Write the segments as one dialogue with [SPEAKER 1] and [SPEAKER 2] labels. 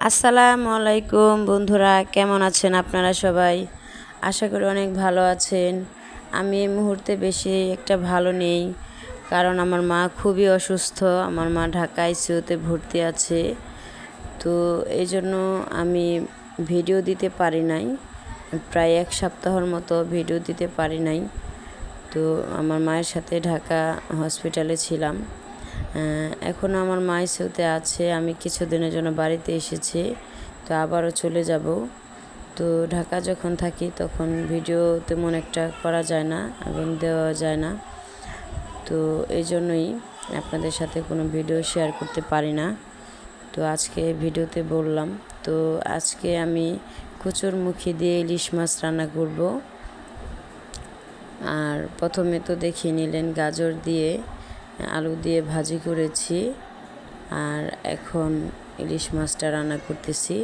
[SPEAKER 1] আসসালামু আলাইকুম বন্ধুরা, কেমন আছেন আপনারা সবাই? আশা করি অনেক ভালো আছেন। আমি এই মুহূর্তে বেশি একটা ভালো নেই, কারণ আমার মা খুবই অসুস্থ। আমার মা ঢাকা আইসিউতে ভর্তি আছে। তো এই জন্য আমি ভিডিও দিতে পারি নাই। প্রায় এক সপ্তাহের মতো ভিডিও দিতে পারি নাই। তো আমার মায়ের সাথে ঢাকা হসপিটালে ছিলাম। এখনও আমার মা ইসুতে আছে, আমি কিছুদিনের জন্য বাড়িতে এসেছি, তো আবারও চলে যাব। তো ঢাকা যখন থাকি তখন ভিডিও তেমন একটা করা যায় না এবং দেওয়া যায় না। তো এই জন্যই আপনাদের সাথে কোনো ভিডিও শেয়ার করতে পারি না। তো আজকে ভিডিওতে বললাম, তো আজকে আমি কচুর মুখি দিয়ে ইলিশ মাছ রান্না করব। আর প্রথমে তো দেখিয়ে নিলেন গাজর দিয়ে আলু দিয়ে ভাজি করেছি আর এখন ইলিশ মাছটা রান্না করতেছি।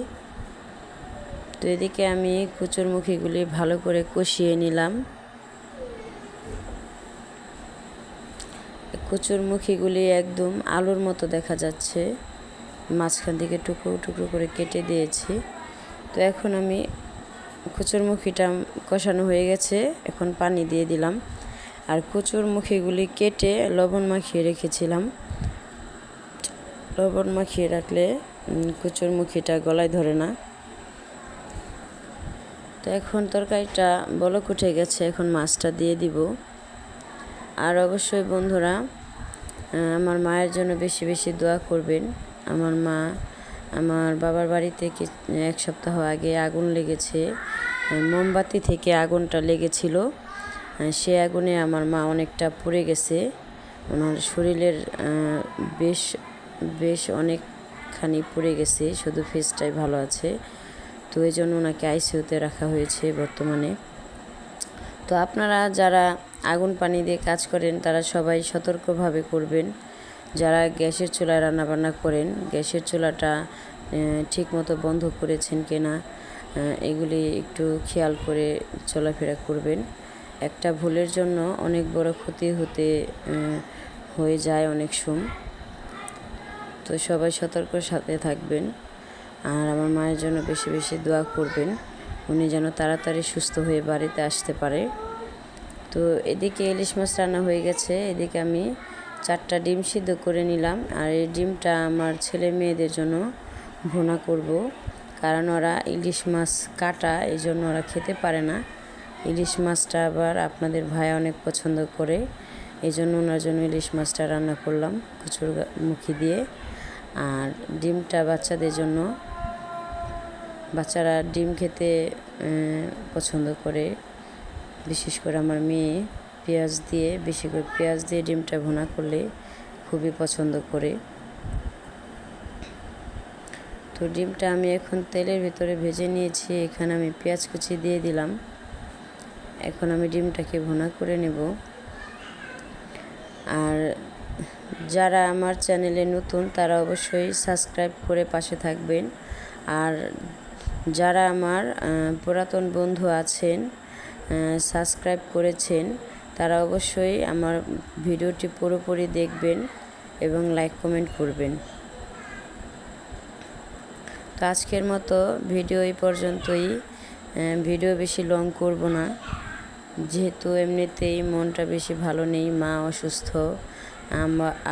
[SPEAKER 1] তো এদিকে আমি মুখিগুলি ভালো করে কষিয়ে নিলাম। মুখিগুলি একদম আলুর মতো দেখা যাচ্ছে। মাঝখান থেকে টুকরো টুকরো করে কেটে দিয়েছি। তো এখন আমি মুখিটা কষানো হয়ে গেছে। এখন পানি দিয়ে দিলাম। আর কচুর মুখিগুলি কেটে লবণ মাখিয়ে রেখেছিলাম। লবণ মাখিয়ে রাখলে কচুর মুখিটা গলায় ধরে না। তো এখন তরকারিটা বলক উঠে গেছে, এখন মাছটা দিয়ে দিব। আর অবশ্যই বন্ধুরা আমার মায়ের জন্য বেশি বেশি দোয়া করবেন। আমার মা, আমার বাবার বাড়িতে এক সপ্তাহ আগে আগুন লেগেছে, মোমবাতি থেকে আগুনটা লেগেছিল। সে আগুনে আমার মা অনেকটা পুড়ে গেছে। ওনার শরীরের বেশ বেশ অনেকখানি পুড়ে গেছে, শুধু ফেসটাই ভালো আছে। তো এই জন্য ওনাকে আইসিউতে রাখা হয়েছে বর্তমানে। তো আপনারা যারা আগুন পানি দিয়ে কাজ করেন, তারা সবাই সতর্কভাবে করবেন। যারা গ্যাসের চুলায় রান্নাবান্না করেন, গ্যাসের চুলাটা ঠিকমতো বন্ধ করেছেন কিনা এগুলি একটু খেয়াল করে চলাফেরা করবেন। একটা ভুলের জন্য অনেক বড় ক্ষতি হতে হয়ে যায় অনেক সুম। তো সবাই সতর্ক সাথে থাকবেন আর আমার মায়ের জন্য বেশি বেশি দোয়া করবেন। উনি যেন তাড়াতাড়ি সুস্থ হয়ে বাড়িতে আসতে পারে। তো এদিকে ইলিশ মাছ রান্না হয়ে গেছে। এদিকে আমি চারটা ডিম সিদ্ধ করে নিলাম আর এই ডিমটা আমার ছেলে মেয়েদের জন্য ভুনা করব। কারণ ওরা ইলিশ মাছ কাটা, এই জন্য ওরা খেতে পারে না। ইলিশ মাছটা আবার আপনাদের ভাই অনেক পছন্দ করে, এই জন্য ওনার জন্য ইলিশ মাছটা রান্না করলাম কচুর মুখি দিয়ে। আর ডিমটা বাচ্চাদের জন্য, বাচ্চারা ডিম খেতে পছন্দ করে। বিশেষ করে আমার মেয়ে পেঁয়াজ দিয়ে, বেশি করে পেঁয়াজ দিয়ে ডিমটা ভুনা করলে খুবই পছন্দ করে। তো ডিমটা আমি এখন তেলের ভিতরে ভেজে নিয়েছি, এখানে আমি পেঁয়াজ কুচি দিয়ে দিলাম। এখন আমি ডিমটাকে ভুনা করে নেব। আর যারা আমার চ্যানেলে নতুন, তারা অবশ্যই সাবস্ক্রাইব করে পাশে থাকবেন। আর যারা আমার পুরাতন বন্ধু আছেন সাবস্ক্রাইব করেছেন, তারা অবশ্যই আমার ভিডিওটি পুরোপুরি দেখবেন এবং লাইক, কমেন্ট করবেন। তো আজকের মতো ভিডিও এই পর্যন্তই। ভিডিও বেশি লং করব না। যেহেতু এমনিতেই মনটা বেশি ভালো নেই, মা অসুস্থ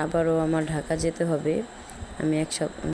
[SPEAKER 1] আবারও আমার ঢাকা যেতে হবে। আমি এক সপ্তাহ